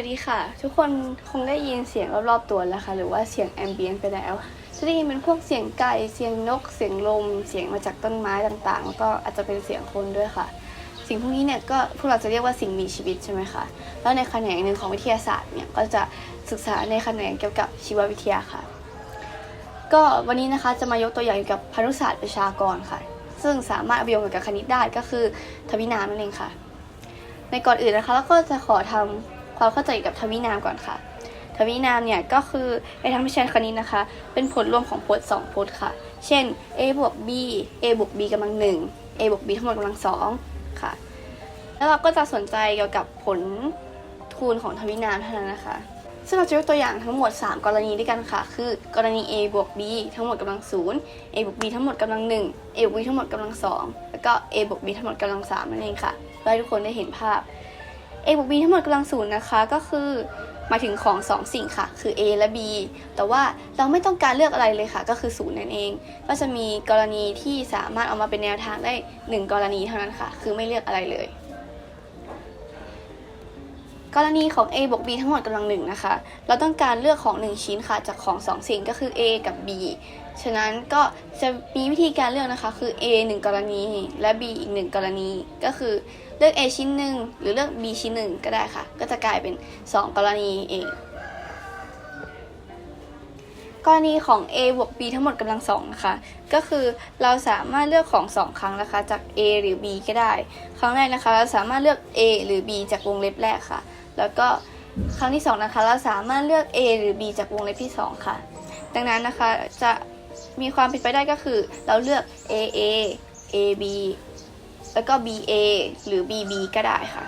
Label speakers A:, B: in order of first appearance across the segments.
A: วัสดีค่ะ ทุกคนคงได้ยินเสียงรอบๆตัวแล้วค่ะ หรือว่าเสียงแอมเบียนไปแล้วจะได้ยินเป็นพวกเสียงไก่เสียงนก เสียงลม เสียงมาจากต้นไม้ต่างๆ แล้วก็อาจจะเป็นเสียงคนด้วยค่ะ สิ่งพวกนี้เนี่ยก็พวกเราจะเรียกว่าสิ่งมีชีวิตใช่ไหมคะแล้วในแขนงหนึ่งของวิทยาศาสตร์เนี่ยก็จะศึกษาในแขนงเกี่ยวกับชีววิทยาค่ะ ก็วันนี้นะคะจะมายกตัวอย่างเกี่ยวกับพันธุศาสตร์ประชากรค่ะ ซึ่งสามารถเอาไปโยงกับคณิตได้ก็คือทวินามนั่นเองค่ะ ในก่อนอื่นนะคะแล้วก็จะขอทำควา เข้าใจกับทวินามก่อนค่ะ ทวินามเนี่ยก็คือในทางวิชาคณิตนะคะ เป็นผลรวมของพจน์สองพจน์ค่ะ เช่น a บวก b a บวก b กำลังหนึ่ง a บวก b ทั้งหมดกำลังสองค่ะ แล้วเราก็จะสนใจเกี่ยวกับผลคูณของทวินามเท่านั้นนะคะ ซึ่งเราจะยกตัวอย่างทั้งหมด 3 กรณีด้วยกันค่ะ คือกรณี a บวก b ทั้งหมดกำลังศูนย์ a บวก b ทั้งหมดกำลังหนึ่ง a บวก b ทั้งหมดกำลังสองแล้วก็ a บวก b ทั้งหมดกำลังสามนั่นเองค่ะเพื่อให้ทุกคนได้เห็นภาพ a บวก b ทั้งหมดกำลังศูนย์นะคะก็คือมาถึงของ 2 สิ่งค่ะ คือ a และ b แต่ว่าเราไม่ต้องการเลือกอะไรเลยค่ะ ก็คือศูนย์นั่นเอง ก็จะมีกรณีที่สามารถเอามาเป็นแนวทางได้ 1 กรณีเท่านั้นค่ะ คือไม่เลือกอะไรเลย กรณีของ a บวก b ทั้งหมดกำลังหนึ่งนะคะ เราต้องการเลือกของ 1 ชิ้นค่ะ จากของ 2 สิ่งก็คือ a กับ b ฉะนั้นก็จะมีวิธีการเลือกนะคะ คือ a 1 กรณี และ b อีก 1 กรณีก็คือ เลือก a ชิ้นหนึ่งหรือเลือก b ชิ้นหนึ่งก็ได้ค่ะ ก็จะกลายเป็น 2 กรณีเองกรณีของ a บวก b ทั้งหมดกำลังสองนะคะ ก็คือเราสามารถเลือกของ2ครั้งนะคะจาก a หรือ b ก็ได้ ครั้งแรกนะคะ เราสามารถเลือก a หรือ b จากวงเล็บแรกค่ะ แล้วก็ครั้งที่2นะคะ เราสามารถเลือก a หรือ b จากวงเล็บที่2ค่ะ ดังนั้นนะคะจะมีความเป็นไปได้ก็คือ เราเลือก a a a b แล้วก็ b a หรือ b b ก็ได้ค่ะ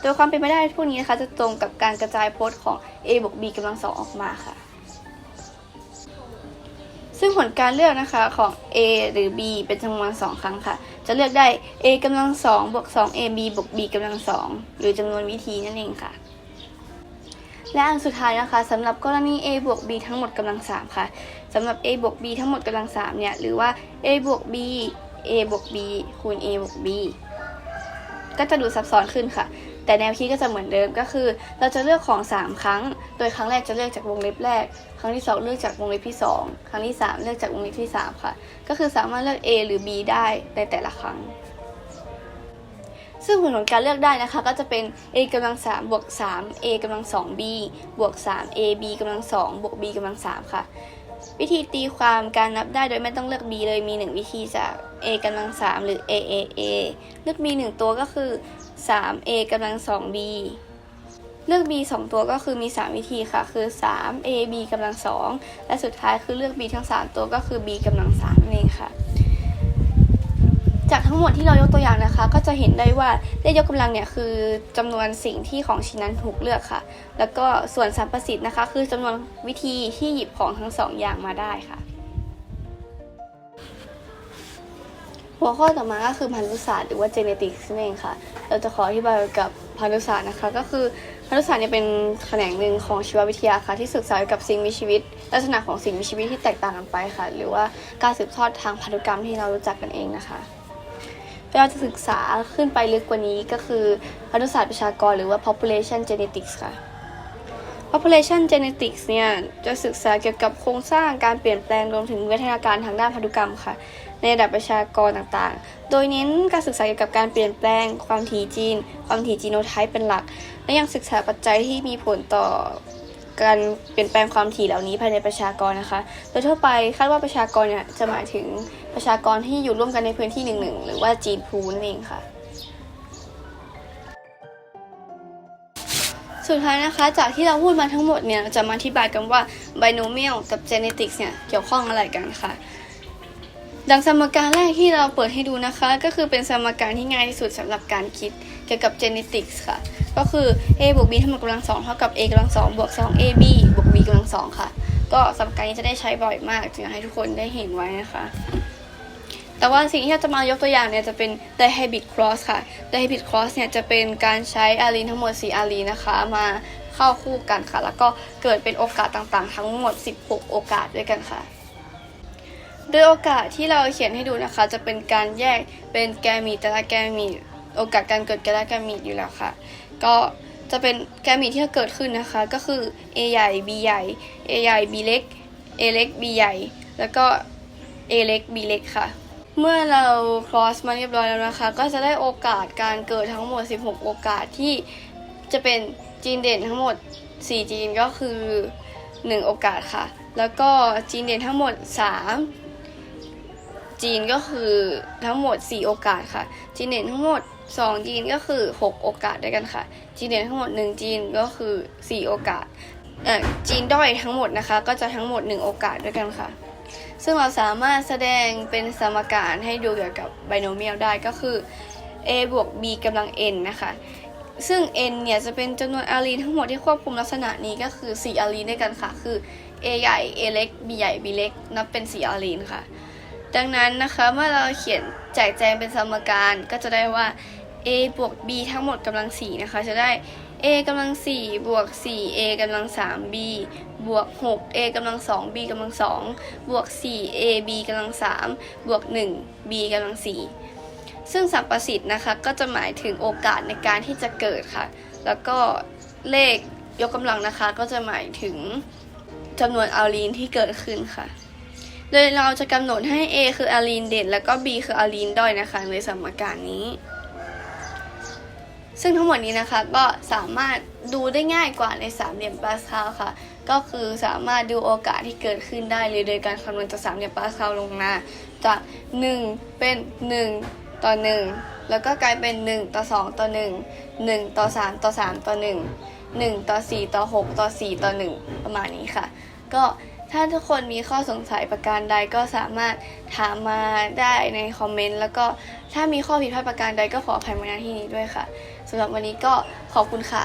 A: โดยความเป็นไปได้พวกนี้นะคะจะตรงกับการกระจายพจน์ของ a บวก b กำลังสองออกมาค่ะ ซึ่งผลการเลือกนะคะของ a หรือ b เป็นจำนวน2ครั้งค่ะ จะเลือกได้ a กำลัง2บวก2 ab บวก b กำลัง2หรือจำนวนวิธีนั่นเองค่ะและอันสุดท้ายนะคะสำหรับกรณี a บวก b ทั้งหมดกำลัง3ค่ะสำหรับ a บวก b ทั้งหมดกำลัง3เนี่ยหรือว่า a บวก b a บวก b คูณ a บวก b ก็จะดูซับซ้อนขึ้นค่ะ แต่แนวคิดก็จะเหมือนเดิมก็คือ เราจะเลือกของ 3 ครั้ง โดยครั้งแรกจะเลือกจากวงเล็บแรก ครั้งที่ 2 เลือกจากวงเล็บที่ 2 ครั้งที่ 3 เลือกจากวงเล็บที่ 3 ค่ะ ก็คือสามารถเลือก A หรือ B ได้ในแต่ละครั้ง ซึ่งผลของการเลือกได้นะคะ ก็จะเป็น a กำลัง3บวก3 a กำลัง2 b บวก3 a b กำลัง2บวก b กำลัง3ค่ะ วิธีตีความการนับได้โดยไม่ต้องเลือก b เลยมี 1 วิธีจาก a กำลัง 3 หรือ a a a เลือก b 1 ตัวก็คือ 3 a กำลัง 2 b เลือก b 2 ตัวก็คือมี 3 วิธีค่ะ คือ 3 a b กำลัง 2 และสุดท้ายคือเลือก b ทั้ง 3 ตัวก็คือ b กำลัง3นั่นเองค่ะ จากทั้งหมดที่เรายกตัวอย่างนะคะ ก็จะเห็นได้ว่าเลขยกกำลังเนี่ยคือจำนวนสิ่งที่ของชิ้นนั้นถูกเลือกค่ะ แล้วก็ส่วนสัมประสิทธิ์นะคะ คือจำนวนวิธีที่หยิบของทั้งสองอย่างมาได้ค่ะ หัวข้อต่อมาก็คือพันธุศาสตร์หรือว่า genetics นั่นเองค่ะ เราจะขออธิบายกับพันธุศาสตร์นะคะ ก็คือพันธุศาสตร์เนี่ยเป็นแขนงหนึ่งของชีววิทยาค่ะที่ศึกษาเกี่ยวกับสิ่งมีชีวิต ลักษณะของสิ่งมีชีวิตที่แตกต่างกันไปค่ะ หรือว่าการสืบทอดทางพันธุกรรมที่เรารู้จักกันเองนะคะเราจะศึกษาขึ้นไปลึกกว่านี้ก็คือพันธุศาสตร์ประชากรหรือว่า population genetics ค่ะ population genetics เนี่ยจะศึกษาเกี่ยวกับโครงสร้างการเปลี่ยนแปลงรวมถึงวิวัฒนาการทางด้านพันธุกรรมค่ะ ในระดับประชากรต่างๆ โดยเน้นการศึกษาเกี่ยวกับการเปลี่ยนแปลงความถี่จีน ความถี่จีโนไทป์เป็นหลัก และยังศึกษาปัจจัยที่มีผลต่อการเปลี่ยนแปลงความถี่เหล่านี้ภายในประชากรนะคะ โดยทั่วไปคาดว่าประชากรเนี่ยจะหมายถึงประชากรที่อยู่ร่วมกันในพื้นที่หนึ่งๆหรือว่าจีนพูนั่นเองค่ะ สุดท้ายนะคะ จากที่เราพูดมาทั้งหมดเนี่ยจะมาอธิบายกันว่า binomial กับ genetics เนี่ยเกี่ยวข้องอะไรกันค่ะ ดังสมการแรกที่เราเปิดให้ดูนะคะ ก็คือเป็นสมการที่ง่ายที่สุดสำหรับการคิดเกี่ยวกับ genetics ค่ะ ก็คือ a บวก b ทั้งหมดกำลังสองเท่ากับ a กำลังสองบวก2 ab บวก b กำลังสองค่ะ ก็สมการนี้จะได้ใช้บ่อยมากจึงอยากให้ทุกคนได้เห็นไว้นะคะ แต่ว่าสิ่งที่เราจะมายกตัวอย่างเนี่ยจะเป็น dihybrid cross ค่ะ dihybrid cross เนี่ยจะเป็นการใช้อาลีนทั้งหมด 4 อาลีนะคะมาเข้าคู่กันค่ะ แล้วก็เกิดเป็นโอกาสต่างๆ ทั้งหมด 16 โอกาสด้วยกันค่ะ โดยโอกาสที่เราเขียนให้ดูนะคะ จะเป็นการแยกเป็นแกมีแต่ละแกมีโอกาสการเกิดแต่ละแกมีอยู่แล้วค่ะ ก็จะเป็นแกมีที่เกิดขึ้นนะคะ ก็คือ A ใหญ่ B ใหญ่ A ใหญ่ B เล็ก A เล็ก B ใหญ่ แล้วก็ A เล็ก B เล็กค่ะ เมื่อเรา cross มาเรียบร้อยแล้วนะคะ ก็จะได้โอกาสการเกิดทั้งหมด 16 โอกาสที่จะเป็นจีนเด่นทั้งหมด 4 จีนก็คือ 1 โอกาสค่ะ แล้วก็จีนเด่นทั้งหมด 3 จีนก็คือทั้งหมด 4 โอกาสค่ะ จีนเด่นทั้งหมด 2 จีนก็คือ 6 โอกาสด้วยกันค่ะ จีนเด่นทั้งหมด 1 จีนก็คือ 4 โอกาสจีนด้อยทั้งหมดนะคะ ก็จะทั้งหมด 1 โอกาสด้วยกันค่ะ ซึ่งเราสามารถแสดงเป็นสมการให้ดูเกี่ยวกับ binomial ได้ก็คือ a บวก b กำลัง n นะคะ ซึ่ง n เนี่ยจะเป็นจำนวนอาลีนทั้งหมดที่ควบคุมลักษณะนี้ก็คือ 4 อาลีนด้วยกันค่ะ คือ a ใหญ่ a เล็ก b ใหญ่ b เล็ก นับเป็น 4 อาลีนค่ะ ดังนั้นนะคะเมื่อเราเขียนแจกแจงเป็นสมการก็จะได้ว่า a บวก b ทั้งหมดกำลัง 4 นะคะ จะได้ a กำลัง4บวก 4 a กำลัง 3 b บวก 6 a กำลัง 2 b กำลัง 2 บวก 4 a b กำลัง 3 บวก 1 b กำลัง 4 ซึ่งสัมประสิทธิ์นะคะ ก็จะหมายถึงโอกาสในการที่จะเกิดค่ะ แล้วก็เลขยกกำลังนะคะ ก็จะหมายถึงจำนวนอาลีนที่เกิดขึ้นค่ะ โดยเราจะกำหนดให้ A คืออาลีนเด่น แล้วก็ B คืออาลีนด้อยนะคะในสมการนี้ ซึ่งทั้งหมดนี้นะคะก็สามารถดูได้ง่ายกว่าในสามเหลี่ยมปาสคาลค่ะ ก็คือสามารถดูโอกาสที่เกิดขึ้นได้เลยโดยการคำนวณจากสามเหลี่ยมปาสคาลลงมาจาก 1 เป็น 1 ต่อ 1 แล้วก็กลายเป็น 1 ต่อ 2 ต่อ 1 1 ต่อ 3 ต่อ 3 ต่อ 1 1 ต่อ 4 ต่อ 6 ต่อ 4 ต่อ 1 ประมาณนี้ค่ะ ก็ ถ้าทุกคนมีข้อสงสัยประการใดก็สามารถถามมาได้ในคอมเมนต์แล้วก็ถ้ามีข้อผิดพลาดประการใดก็ขออภัยมาณที่นี้ด้วยค่ะสำหรับวันนี้ก็ขอบคุณค่ะ